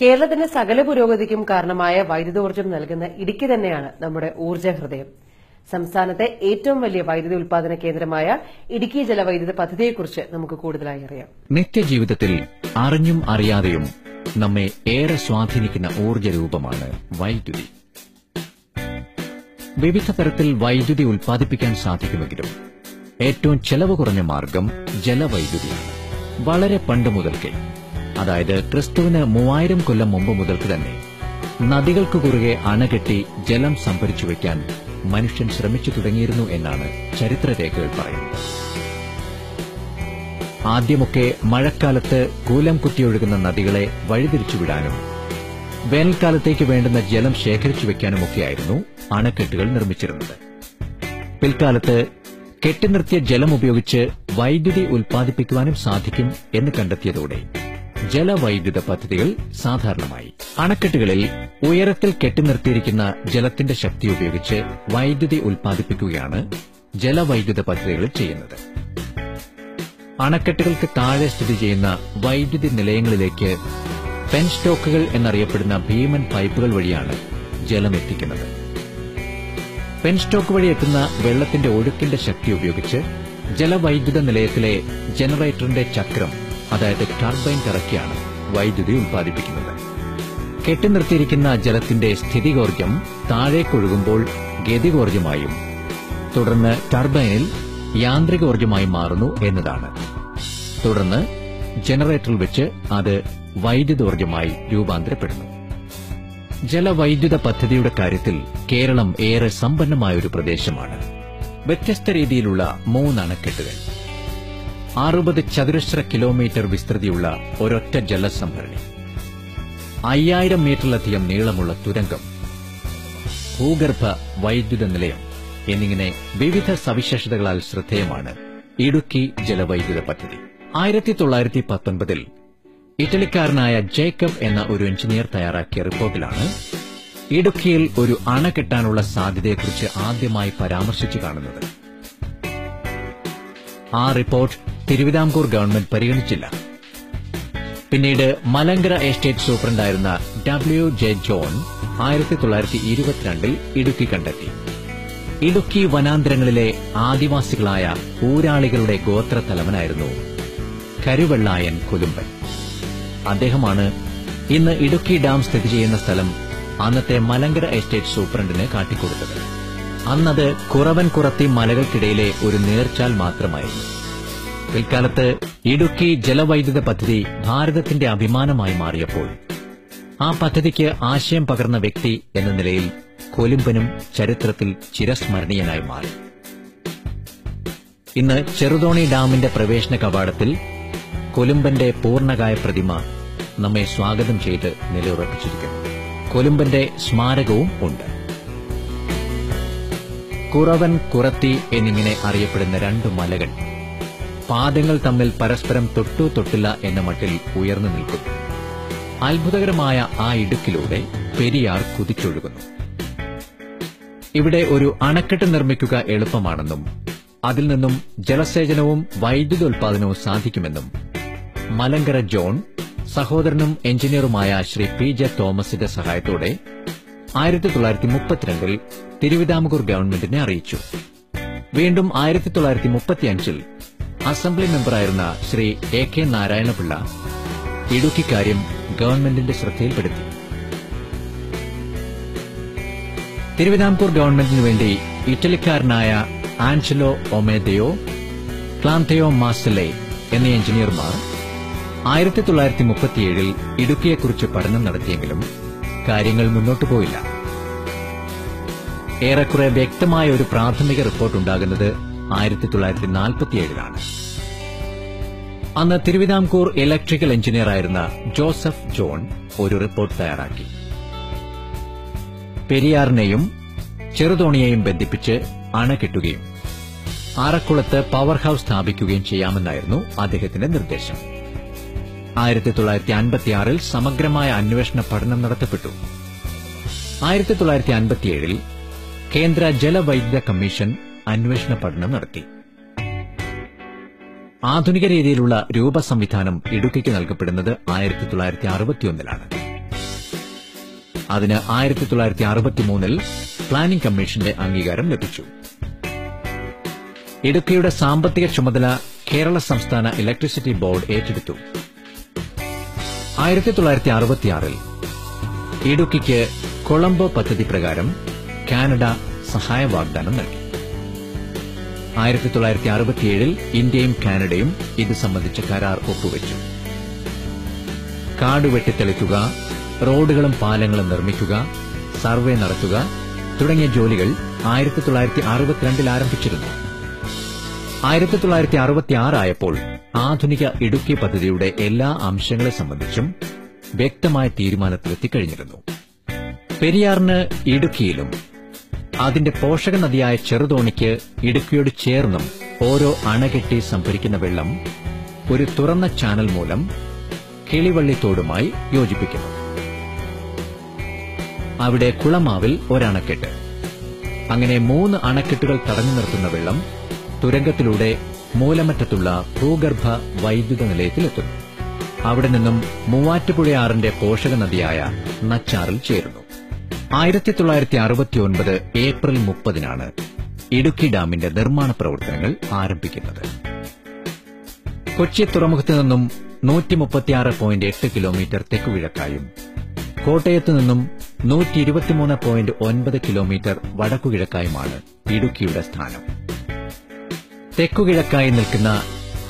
കേരളത്തിന്റെ സകല പുരോഗതിക്കും കാരണമായ വൈദ്യുതോർജം നൽകുന്ന ഇടുക്കി തന്നെയാണ് നമ്മുടെ ഊർജ ഹൃദയം സംസ്ഥാനത്തെ ഏറ്റവും വലിയ വൈദ്യുതി ഉൽപാദന കേന്ദ്രമായ ഇടുക്കി ജലവൈദ്യുത പദ്ധതിയെക്കുറിച്ച് നമുക്ക് കൂടുതലായി അറിയാം. നിത്യജീവിതത്തിൽ അറിഞ്ഞും അറിയാതെയും നമ്മെ ഏറെ സ്വാധീനിക്കുന്ന ഊർജ രൂപമാണ് വൈദ്യുതി. വിവിധ തരത്തിൽ വൈദ്യുതി ഉൽപ്പാദിപ്പിക്കാൻ സാധിക്കുമെങ്കിലും ഏറ്റവും ചെലവ് കുറഞ്ഞ മാർഗം ജലവൈദ്യുതി. വളരെ പണ്ട് മുതൽക്കേ. അതായത് ക്രിസ്തുവിന് മൂവായിരം കൊല്ലം മുമ്പ് മുതൽക്ക് തന്നെ നദികൾക്ക് കുറുകെ അണകെട്ടി ജലം സംഭരിച്ചു വയ്ക്കാൻ മനുഷ്യൻ ശ്രമിച്ചു തുടങ്ങിയിരുന്നു എന്നാണ് ചരിത്രരേഖകൾ പറയുന്നത്. ആദ്യമൊക്കെ മഴക്കാലത്ത് കൂലം കുത്തിയൊഴുകുന്ന നദികളെ വഴിതിരിച്ചുവിടാനും വേനൽക്കാലത്തേക്ക് വേണ്ടുന്ന ജലം ശേഖരിച്ചു വെക്കാനുമൊക്കെയായിരുന്നു അണക്കെട്ടുകൾ നിർമ്മിച്ചിരുന്നത്. പിൽക്കാലത്ത് കെട്ടിനിർത്തിയ ജലം ഉപയോഗിച്ച് വൈദ്യുതി ഉൽപ്പാദിപ്പിക്കുവാനും സാധിക്കും എന്ന് കണ്ടെത്തിയതോടെ ജലവൈദ്യുത പദ്ധതികൾ സാധാരണമായി. അണക്കെട്ടുകളിൽ ഉയരത്തിൽ കെട്ടിനിർത്തിയിരിക്കുന്ന ജലത്തിന്റെ ശക്തി ഉപയോഗിച്ച് വൈദ്യുതി ഉൽപ്പാദിപ്പിക്കുകയാണ് ജലവൈദ്യുത പദ്ധതികൾ ചെയ്യുന്നത്. അണക്കെട്ടുകൾക്ക് താഴെ സ്ഥിതി ചെയ്യുന്ന വൈദ്യുതി നിലയങ്ങളിലേക്ക് പെൻ സ്റ്റോക്കുകൾ എന്നറിയപ്പെടുന്ന ഭീമൻ പൈപ്പുകൾ വഴിയാണ് ജലം എത്തിക്കുന്നത്. പെൻ സ്റ്റോക്ക് വഴി എത്തുന്ന വെള്ളത്തിന്റെ ഒഴുക്കിന്റെ ശക്തി ഉപയോഗിച്ച് ജലവൈദ്യുത നിലയത്തിലെ ജനറേറ്ററിന്റെ ചക്രം അതായത് ടർബൈൻ കറക്കിയാണ് വൈദ്യുതി ഉൽപ്പാദിപ്പിക്കുന്നത്. കെട്ടിനിർത്തിയിരിക്കുന്ന ജലത്തിന്റെ സ്ഥിതികോർജം താഴേക്കൊഴുകുമ്പോൾ ഗതികോർജമായും തുടർന്ന് ടർബൈനിൽ യാന്ത്രികോർജമായി മാറുന്നു എന്നതാണ്. തുടർന്ന് ജനറേറ്ററിൽ വെച്ച് അത് വൈദ്യുതോർജമായി രൂപാന്തരപ്പെടുന്നു. ജലവൈദ്യുത പദ്ധതിയുടെ കാര്യത്തിൽ കേരളം ഏറെ സമ്പന്നമായ ഒരു പ്രദേശമാണ്. വ്യത്യസ്ത രീതിയിലുള്ള മൂന്ന് അണക്കെട്ടുകൾ അറുപത് ചതുരശ്ര കിലോമീറ്റർ വിസ്തൃതിയുള്ള ഒരൊറ്റ ജലസംഭരണി. അയ്യായിരം മീറ്ററിലധികം നീളമുള്ള തുരങ്കം. ഭൂഗർഭ വൈദ്യുത നിലയം എന്നിങ്ങനെ വിവിധ സവിശേഷതകളാൽ ശ്രദ്ധേയമാണ് ഇടുക്കി ജലവൈദ്യുത പദ്ധതി. ആയിരത്തി തൊള്ളായിരത്തി പത്തൊൻപതിൽ ഇറ്റലിക്കാരനായ ജേക്കബ് എന്ന ഒരു എഞ്ചിനീയർ തയ്യാറാക്കിയ റിപ്പോർട്ടിലാണ് ഇടുക്കിയിൽ ഒരു അണ കെട്ടാനുള്ള സാധ്യതയെക്കുറിച്ച് ആദ്യമായി പരാമർശിച്ചു കാണുന്നത്. ആ റിപ്പോർട്ട് തിരുവിതാംകൂർ ഗവൺമെന്റ് പരിഗണിച്ചില്ല. പിന്നീട് മലങ്കര എസ്റ്റേറ്റ് സൂപ്രണ്ടായിരുന്ന ഡബ്ല്യു ജെ ജോൺ ആയിരത്തി തൊള്ളായിരത്തി ഇരുപത്തിരണ്ടിൽ ഇടുക്കി കണ്ടെത്തി. ഇടുക്കി വനാന്തരങ്ങളിലെ ആദിവാസികളായ ഊരാളികളുടെ ഗോത്രത്തലവനായിരുന്നു കരുവെള്ളായൻ കൊലുമ്പൻ. അദ്ദേഹമാണ് ഇന്ന് ഇടുക്കി ഡാം സ്ഥിതി ചെയ്യുന്ന സ്ഥലം അന്നത്തെ മലങ്കര എസ്റ്റേറ്റ് സൂപ്രണ്ടിന് കാട്ടിക്കൊടുത്തത്. അന്നത് കുറവൻ കുറത്തി മലകൾക്കിടയിലെ ഒരു നേർച്ചാൽ മാത്രമായിരുന്നു. പിൽക്കാലത്ത് ഇടുക്കി ജലവൈദ്യുത പദ്ധതി ഭാരതത്തിന്റെ അഭിമാനമായി മാറിയപ്പോൾ ആ പദ്ധതിക്ക് ആശയം പകർന്ന വ്യക്തി എന്ന നിലയിൽ കൊലുമ്പനും ചരിത്രത്തിൽ ചിരസ്മരണീയനായി മാറി. ഇന്ന് ചെറുതോണി ഡാമിന്റെ പ്രവേശന കവാടത്തിൽ കൊലുമ്പന്റെ പൂർണകായ പ്രതിമ നമ്മെ സ്വാഗതം ചെയ്ത് നിലയുറപ്പിച്ചിരിക്കുന്നു. കൊലുമ്പന്റെ സ്മാരകവും ഉണ്ട്. കുറവൻ കുറത്തി എന്നിങ്ങനെ അറിയപ്പെടുന്ന രണ്ട് മലകൾ പാദങ്ങൾ തമ്മിൽ പരസ്പരം തൊട്ടു തൊട്ടില്ല എന്ന മട്ടിൽ ഉയർന്നു നിൽക്കുന്നു. അത്ഭുതകരമായ ആ ഇടുക്കിലൂടെ പെരിയാർ കുതിച്ചൊഴുകുന്നു. ഇവിടെ ഒരു അണക്കെട്ട് നിർമ്മിക്കുക എളുപ്പമാണെന്നും അതിൽ നിന്നും ജലസേചനവും വൈദ്യുതോൽപാദനവും സാധിക്കുമെന്നും മലങ്കര ജോൺ സഹോദരനും എഞ്ചിനീയറുമായ ശ്രീ പി ജെ തോമസിന്റെ സഹായത്തോടെ ആയിരത്തി തൊള്ളായിരത്തി മുപ്പത്തിരണ്ടിൽ തിരുവിതാംകൂർ ഗവൺമെന്റിനെ അറിയിച്ചു. വീണ്ടും ആയിരത്തി തൊള്ളായിരത്തി മുപ്പത്തിയഞ്ചിൽ അസംബ്ലി മെമ്പറായിരുന്ന ശ്രീ എ കെ നാരായണപിള്ള ഇടുക്കിക്കാര്യം ഗവൺമെന്റിന്റെ ശ്രദ്ധയിൽപ്പെടുത്തി. തിരുവിതാംകൂർ ഗവൺമെന്റിനു വേണ്ടി ഇറ്റലിക്കാരനായ ആൻജലോ ഒമേദയോ ക്ലാന്തയോ മാസലെ എന്നീ എഞ്ചിനീയർമാർ ആയിരത്തി തൊള്ളായിരത്തി മുപ്പത്തിയേഴിൽ ഇടുക്കിയെക്കുറിച്ച് പഠനം നടത്തിയെങ്കിലും കാര്യങ്ങൾ മുന്നോട്ടു പോയില്ല. ഏറെക്കുറെ വ്യക്തമായ ഒരു പ്രാഥമിക റിപ്പോർട്ട് ഉണ്ടാകുന്നത് ആയിരത്തി തൊള്ളായിരത്തി നാൽപ്പത്തിയേഴിലാണ് അന്ന് തിരുവിതാംകൂർ ഇലക്ട്രിക്കൽ എഞ്ചിനീയറായിരുന്ന ജോസഫ് ജോൺ ഒരു റിപ്പോർട്ട് തയ്യാറാക്കി. പെരിയാറിനെയും ചെറുതോണിയെയും ബന്ധിപ്പിച്ച് അണകെട്ടുകയും ആറക്കുളത്ത് പവർ ഹൌസ് സ്ഥാപിക്കുകയും ചെയ്യാമെന്നായിരുന്നു അദ്ദേഹത്തിന്റെ നിർദ്ദേശം. ആയിരത്തി തൊള്ളായിരത്തി അൻപത്തിയാറിൽ സമഗ്രമായ അന്വേഷണ പഠനം നടത്തപ്പെട്ടു. ആയിരത്തി തൊള്ളായിരത്തി അൻപത്തിയേഴിൽ കേന്ദ്ര ജലവൈദ്യുത കമ്മീഷൻ അന്വേഷണ പഠനം നടത്തി. ആധുനിക രീതിയിലുള്ള രൂപ സംവിധാനം ഇടുക്കിക്ക് നൽകപ്പെടുന്നത് ആയിരത്തി തൊള്ളായിരത്തി അറുപത്തിയൊന്നിലാണ് അതിന് ആയിരത്തി തൊള്ളായിരത്തി അറുപത്തിമൂന്നിൽ പ്ലാനിംഗ് കമ്മീഷന്റെ അംഗീകാരം ലഭിച്ചു. ഇടുക്കിയുടെ സാമ്പത്തിക ചുമതല കേരള സംസ്ഥാന ഇലക്ട്രിസിറ്റി ബോർഡ് ഏറ്റെടുത്തു. ആയിരത്തി തൊള്ളായിരത്തി അറുപത്തിയാറിൽ ഇടുക്കിക്ക് കൊളംബോ പദ്ധതി പ്രകാരം കാനഡ സഹായ വാഗ്ദാനം നൽകി. ആയിരത്തി തൊള്ളായിരത്തി അറുപത്തിയേഴിൽ ഇന്ത്യയും കാനഡയും ഇത് സംബന്ധിച്ച കരാർ ഒപ്പുവച്ചു. കാട് വെട്ടിത്തെളിക്കുക റോഡുകളും പാലങ്ങളും നിർമ്മിക്കുക സർവേ നടത്തുക തുടങ്ങിയ ജോലികൾ ആയിരത്തി തൊള്ളായിരത്തി അറുപത്തിരണ്ടിൽ ആരംഭിച്ചിരുന്നു. ആയിരത്തി തൊള്ളായിരത്തി അറുപത്തിയാറായപ്പോൾ ആധുനിക ഇടുക്കി പദ്ധതിയുടെ എല്ലാ അംശങ്ങളെ സംബന്ധിച്ചും വ്യക്തമായ തീരുമാനത്തിലെത്തിക്കഴിഞ്ഞിരുന്നു. പെരിയാറിന് ഇടുക്കിയിലും അതിന്റെ പോഷക നദിയായ ചെറുതോണിക്ക് ഇടുക്കിയോട് ചേർന്നും ഓരോ അണകെട്ടി സംഭരിക്കുന്ന വെള്ളം ഒരു തുറന്ന ചാനൽ മൂലം കിളിവള്ളിത്തോടുമായി യോജിപ്പിക്കുന്നു. അവിടെ കുളമാവിൽ ഒരണക്കെട്ട്. അങ്ങനെ മൂന്ന് അണക്കെട്ടുകൾ തടഞ്ഞു നിർത്തുന്ന വെള്ളം തുരങ്കത്തിലൂടെ മൂലമറ്റത്തുള്ള ഭൂഗർഭ വൈദ്യുത നിലയത്തിലെത്തുന്നു അവിടെ നിന്നും മൂവാറ്റുപുഴയാറിന്റെ പോഷക നദിയായ നച്ചാറിൽ ചേരുന്നു. ആയിരത്തി തൊള്ളായിരത്തി അറുപത്തിയൊൻപത് ഏപ്രിൽ മുപ്പതിനാണ് ഇടുക്കി ഡാമിന്റെ നിർമ്മാണ പ്രവർത്തനങ്ങൾ ആരംഭിക്കുന്നത്. കൊച്ചി തുറമുഖത്തു നിന്നും നൂറ്റി മുപ്പത്തിയാറ് പോയിന്റ് എട്ട് കിലോമീറ്റർ തെക്കുകിഴക്കായും കോട്ടയത്ത് നിന്നും നൂറ്റി ഇരുപത്തിമൂന്ന് പോയിന്റ് ഒൻപത് കിലോമീറ്റർ വടക്കുകിഴക്കായുമാണ് ഇടുക്കിയുടെ സ്ഥാനം. തെക്കുകിഴക്കായി നിൽക്കുന്ന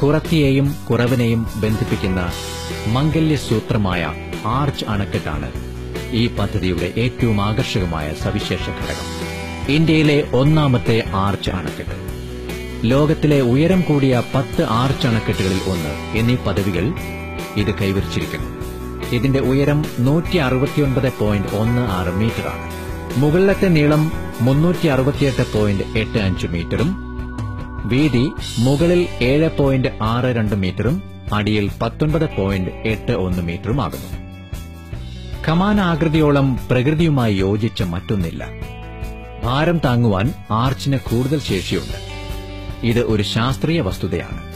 കുറത്തിയെയും കുറവിനെയും ബന്ധിപ്പിക്കുന്ന മംഗല്യസൂത്രമായ ആർച്ച് അണക്കെട്ടാണ് ഈ പദ്ധതിയുടെ ഏറ്റവും ആകർഷകമായ സവിശേഷ ഘടകം. ഇന്ത്യയിലെ ഒന്നാമത്തെ ആർച്ച് അണക്കെട്ട്. ലോകത്തിലെ ഉയരം കൂടിയ പത്ത് ആർച്ച് അണക്കെട്ടുകളിൽ ഒന്ന് എന്നീ പദവികൾ ഇത് കൈവരിച്ചിരിക്കുന്നു. ഇതിന്റെ ഉയരം നൂറ്റി അറുപത്തിയൊൻപത് പോയിന്റ് ഒന്ന് ആറ് മീറ്ററാണ്. മുകളിലത്തെ നീളം മുന്നൂറ്റി അറുപത്തിയെട്ട് പോയിന്റ് എട്ട് അഞ്ച് മീറ്ററും വീതി മുകളിൽ ഏഴ് പോയിന്റ് ആറ് രണ്ട് മീറ്ററും അടിയിൽ പത്തൊൻപത് പോയിന്റ് എട്ട് ഒന്ന് മീറ്ററുമാകുന്നു കമാനാകൃതിയോളം പ്രകൃതിയുമായി യോജിച്ച മറ്റൊന്നില്ല. ഭാരം താങ്ങുവാൻ ആർച്ചിന് കൂടുതൽ ശേഷിയുണ്ട്. ഇത് ഒരു ശാസ്ത്രീയ വസ്തുതയാണ്.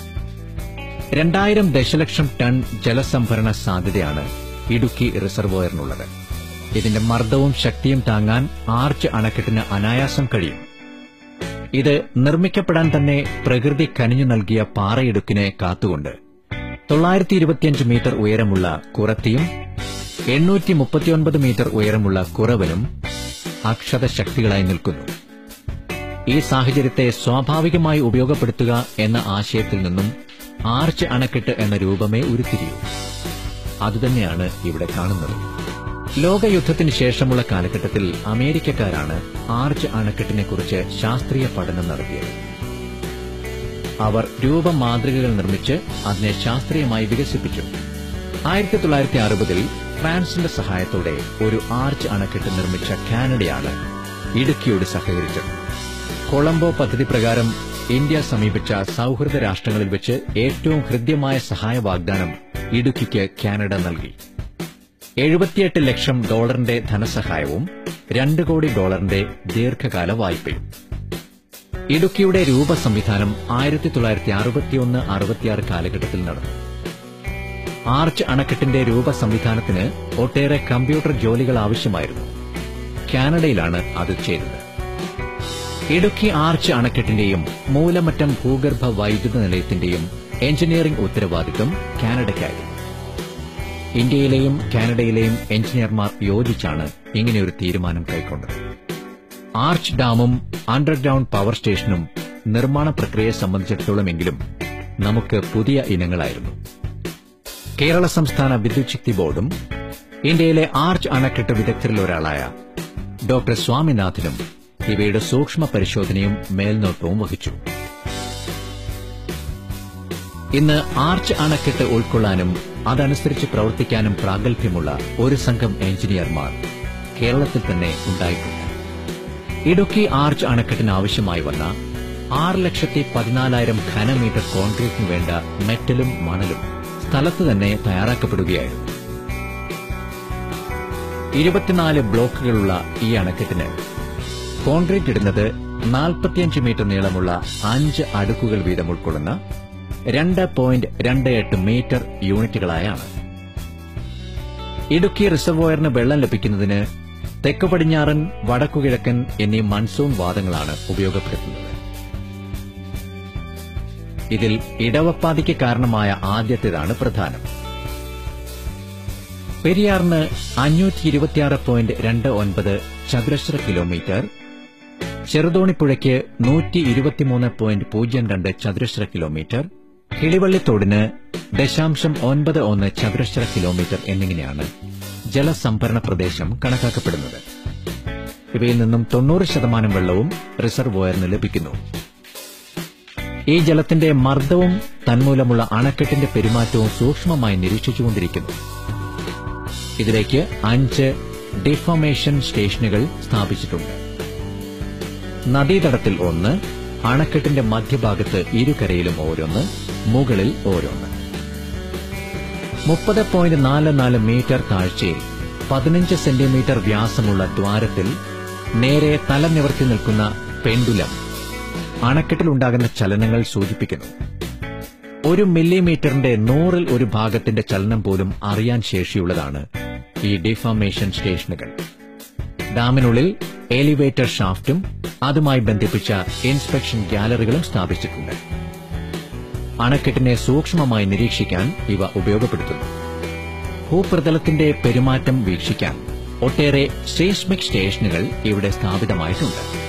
രണ്ടായിരം ദശലക്ഷം ടൺ ജലസംഭരണ സാധ്യതയാണ് ഇടുക്കി റിസർവോയറിനുള്ളത്. ഇതിന്റെ മർദ്ദവും ശക്തിയും താങ്ങാൻ ആർച്ച് അണക്കെട്ടിന് അനായാസം കഴിയും. ഇത് നിർമ്മിക്കപ്പെടാൻ തന്നെ പ്രകൃതി കനിഞ്ഞു നൽകിയ പാറയിടുക്കിനെ കാത്തുകൊണ്ട്. തൊള്ളായിരത്തി ഇരുപത്തിയഞ്ച് മീറ്റർ ഉയരമുള്ള കുറത്തിയും എണ്ണൂറ്റി മുപ്പത്തിയൊൻപത് മീറ്റർ ഉയരമുള്ള കുറവനും അക്ഷത ശക്തികളായി നിൽക്കുന്നു. ഈ സാഹചര്യത്തെ സ്വാഭാവികമായി ഉപയോഗപ്പെടുത്തുക എന്ന ആശയത്തിൽ നിന്നും ആർച്ച് അണക്കെട്ട് എന്ന രൂപമേ ഉരുത്തിരിയൂ. അതുതന്നെയാണ് ഇവിടെ കാണുന്നത്. ലോകയുദ്ധത്തിന് ശേഷമുള്ള കാലഘട്ടത്തിൽ അമേരിക്കക്കാരാണ് ആർച്ച് അണക്കെട്ടിനെക്കുറിച്ച് ശാസ്ത്രീയ പഠനം നടത്തിയത്. അവർ രൂപ മാതൃകകൾ നിർമ്മിച്ച് അതിനെ ശാസ്ത്രീയമായി വികസിപ്പിച്ചു. ആയിരത്തി തൊള്ളായിരത്തി അറുപതിൽ ഫ്രാൻസിന്റെ സഹായത്തോടെ ഒരു ആർച്ച് അണക്കെട്ട് നിർമ്മിച്ച കാനഡയാണ് ഇടുക്കിയോട് സഹകരിച്ചത്. കൊളംബോ പദ്ധതി പ്രകാരം ഇന്ത്യ സമീപിച്ച സൌഹൃദ രാഷ്ട്രങ്ങളിൽ വെച്ച് ഏറ്റവും ഹൃദ്യമായ സഹായ വാഗ്ദാനം ഇടുക്കിക്ക് കാനഡ നൽകി. എഴുപത്തിയെട്ട് ലക്ഷം ഡോളറിന്റെ ധനസഹായവും രണ്ട് കോടി ഡോളറിന്റെ ദീർഘകാല വായ്പയും. ഇടുക്കിയുടെ രൂപ സംവിധാനം ആയിരത്തി തൊള്ളായിരത്തി അറുപത്തിയൊന്ന് അറുപത്തിയാറ് കാലഘട്ടത്തിൽ നടന്നു. ആർച്ച് അണക്കെട്ടിന്റെ രൂപ സംവിധാനത്തിന് ഒട്ടേറെ കമ്പ്യൂട്ടർ ജോലികൾ ആവശ്യമായിരുന്നു. കാനഡയിലാണ് അത് ചെയ്തത്. ഇടുക്കി ആർച്ച് അണക്കെട്ടിന്റെയും മൂലമറ്റം ഭൂഗർഭ വൈദ്യുത നിലയത്തിന്റെയും എഞ്ചിനീയറിംഗ് ഉത്തരവാദിത്വം കാനഡയ്ക്കായിരുന്നു. ഇന്ത്യയിലെയും കാനഡയിലെയും എഞ്ചിനീയർമാർ യോജിച്ചാണ് ഇങ്ങനെയൊരു തീരുമാനം കൈക്കൊണ്ടത്. ആർച്ച് ഡാമും അണ്ടർഗ്രൌണ്ട് പവർ സ്റ്റേഷനും നിർമ്മാണ പ്രക്രിയയെ സംബന്ധിച്ചിടത്തോളമെങ്കിലും നമുക്ക് പുതിയ ഇനങ്ങളായിരുന്നു. കേരള സംസ്ഥാന വിദ്യുത് ശക്തി ബോർഡും ഇന്ത്യയിലെ ആർച്ച് അണക്കെട്ട് വിദഗ്ധരിൽ ഒരാളായ ഡോക്ടർ സ്വാമിനാഥനും ഇവയുടെ സൂക്ഷ്മ പരിശോധനയും മേൽനോട്ടവും വഹിച്ചു. ഇന്ന് ആർച്ച് അണക്കെട്ട് ഉൾക്കൊള്ളാനും അതനുസരിച്ച് പ്രവർത്തിക്കാനും പ്രാഗൽഭ്യമുള്ള ഒരു സംഘം എഞ്ചിനീയർമാർ കേരളത്തിൽ തന്നെ ഉണ്ടായിട്ടുണ്ട്. ഇടുക്കി ആർച്ച് അണക്കെട്ടിന് ആവശ്യമായി വന്ന ആറ് ലക്ഷത്തി പതിനാലായിരം ഘനമീറ്റർ കോൺക്രീറ്റിന് വേണ്ട മെറ്റലും മണലും സ്ഥലത്ത് തന്നെ തയ്യാറാക്കപ്പെടുകയായിരുന്നു. ഇരുപത്തിനാല് ബ്ലോക്കുകളുള്ള ഈ അണക്കെട്ടിന് കോൺക്രീറ്റ് ഇടുന്നത് 45 മീറ്റർ നീളമുള്ള അഞ്ച് അടുക്കുകൾ വീതം ഉൾക്കൊള്ളുന്ന രണ്ട് പോയിന്റ് രണ്ട് എട്ട് മീറ്റർ യൂണിറ്റുകളായാണ്. ഇടുക്കി റിസർവോയറിന് വെള്ളം ലഭിക്കുന്നതിന് തെക്ക് പടിഞ്ഞാറൻ വടക്കുകിഴക്കൻ എന്നീ മൺസൂൺ വാദങ്ങളാണ് ഉപയോഗപ്പെടുത്തുന്നത്. ഇതിൽ ഇടവപ്പാതിക്ക് കാരണമായ ആദ്യത്തേതാണ് പ്രധാനം. പെരിയാറിന് അഞ്ഞൂറ്റി ഇരുപത്തിയാറ് പോയിന്റ് രണ്ട് ഒൻപത് ചതുരശ്ര കിലോമീറ്റർ ചെറുതോണിപ്പുഴയ്ക്ക് നൂറ്റി ഇരുപത്തിമൂന്ന് പോയിന്റ് പൂജ്യം രണ്ട് ചതുരശ്ര കിലോമീറ്റർ കിളിവള്ളിത്തോടിന് ദശാംശം ഒൻപത് ഒന്ന് ചതുരശ്ര കിലോമീറ്റർ എന്നിങ്ങനെയാണ് ജലസംഭരണ പ്രദേശം കണക്കാക്കപ്പെടുന്നത്. ഇവയിൽ നിന്നും തൊണ്ണൂറ് ശതമാനം വെള്ളവും റിസർവോയറിന് ലഭിക്കുന്നു. ഈ ജലത്തിന്റെ മർദ്ദവും തന്മൂലമുള്ള അണക്കെട്ടിന്റെ പെരുമാറ്റവും സൂക്ഷ്മമായി നിരീക്ഷിച്ചുകൊണ്ടിരിക്കുന്നു. ഇതിലേക്ക് അഞ്ച് ഡിഫോമേഷൻ സ്റ്റേഷനുകൾ സ്ഥാപിച്ചിട്ടുണ്ട്. നദീതടത്തിൽ ഒന്ന് അണക്കെട്ടിന്റെ മധ്യഭാഗത്ത് ഇരുകരയിലും ഓരോന്ന് മുകളിൽ ഓരോന്ന്. മുപ്പത് പോയിന്റ് നാല് നാല് മീറ്റർ താഴ്ചയിൽ പതിനഞ്ച് സെന്റിമീറ്റർ വ്യാസമുള്ള ദ്വാരത്തിൽ നേരെ തല നിവർത്തി നിൽക്കുന്ന പെൻഡുലം അണക്കെട്ടിലുണ്ടാകുന്ന ചലനങ്ങൾ സൂചിപ്പിക്കുന്നു. ഒരു മില്ലിമീറ്ററിന്റെ നൂറിൽ ഒരു ഭാഗത്തിന്റെ ചലനം പോലും അറിയാൻ ശേഷിയുള്ളതാണ് ഈ ഡിഫോമേഷൻ സ്റ്റേഷനുകൾ. ഡാമിനുള്ളിൽ എലിവേറ്റർ ഷാഫ്റ്റും അതുമായി ബന്ധിപ്പിച്ച ഇൻസ്പെക്ഷൻ ഗ്യാലറികളും സ്ഥാപിച്ചിട്ടുണ്ട്. അണക്കെട്ടിനെ സൂക്ഷ്മമായി നിരീക്ഷിക്കാൻ ഇവ ഉപയോഗപ്പെടുത്തുന്നു. ഭൂപ്രതലത്തിന്റെ പെരുമാറ്റം വീക്ഷിക്കാൻ ഒട്ടേറെ സീസ്മിക് സ്റ്റേഷനുകൾ ഇവിടെ സ്ഥാപിതമായിട്ടുണ്ട്.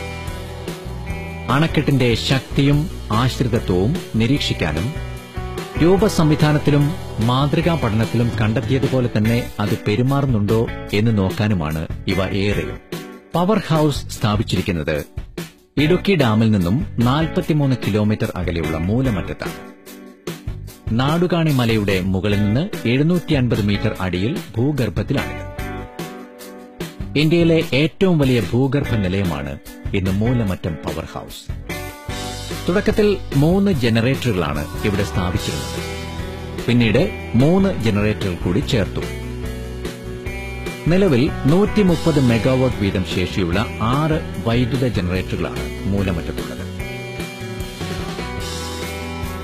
അണക്കെട്ടിന്റെ ശക്തിയും ആശ്രിതത്വവും നിരീക്ഷിക്കാനും രൂപസംവിധാനത്തിലും മാതൃകാ പഠനത്തിലും കണ്ടെത്തിയതുപോലെ തന്നെ അത് പെരുമാറുന്നുണ്ടോ എന്ന് നോക്കാനുമാണ് ഇവ ഏറെയും. പവർ ഹൌസ് സ്ഥാപിച്ചിരിക്കുന്നത് ഇടുക്കി ഡാമിൽ നിന്നും 43 കിലോമീറ്റർ അകലെയുള്ള മൂലമറ്റത്താണ്. നാടുകാണി മലയുടെ മുകളിൽ നിന്ന് എഴുന്നൂറ്റി അൻപത് മീറ്റർ അടിയിൽ ഭൂഗർഭത്തിലാണിത് ഇന്ത്യയിലെ ഏറ്റവും വലിയ ഭൂഗർഭ നിലയമാണ് ഇന്ന് മൂലമറ്റം പവർ ഹൌസ് തുടക്കത്തിൽ മൂന്ന് ജനറേറ്ററുകളാണ് ഇവിടെ സ്ഥാപിച്ചിരുന്നത്. പിന്നീട് മൂന്ന് ജനറേറ്ററുകൾ കൂടി ചേർത്തു. നിലവിൽ നൂറ്റി മുപ്പത് മെഗാവാട്ട് വീതം ശേഷിയുള്ള ആറ് വൈദ്യുത ജനറേറ്ററുകളാണ് മൂലമറ്റത്തുള്ളത്.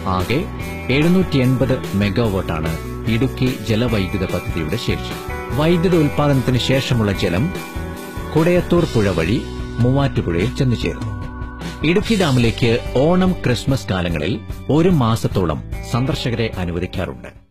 ആകെ എഴുന്നൂറ്റി എൺപത് മെഗാവോട്ടാണ് ഇടുക്കി ജലവൈദ്യുത പദ്ധതിയുടെ ശേഷി. വൈദ്യുത ഉൽപാദനത്തിന് ശേഷമുള്ള ജലം കുടയത്തൂർ പുഴ വഴി മൂവാറ്റുപുഴയിൽ ചെന്നു ചേർന്നു ഇടുക്കി ഡാമിലേക്ക് ഓണം ക്രിസ്മസ് കാലങ്ങളിൽ ഒരു മാസത്തോളം സന്ദർശകരെ അനുവദിക്കാറുണ്ട്.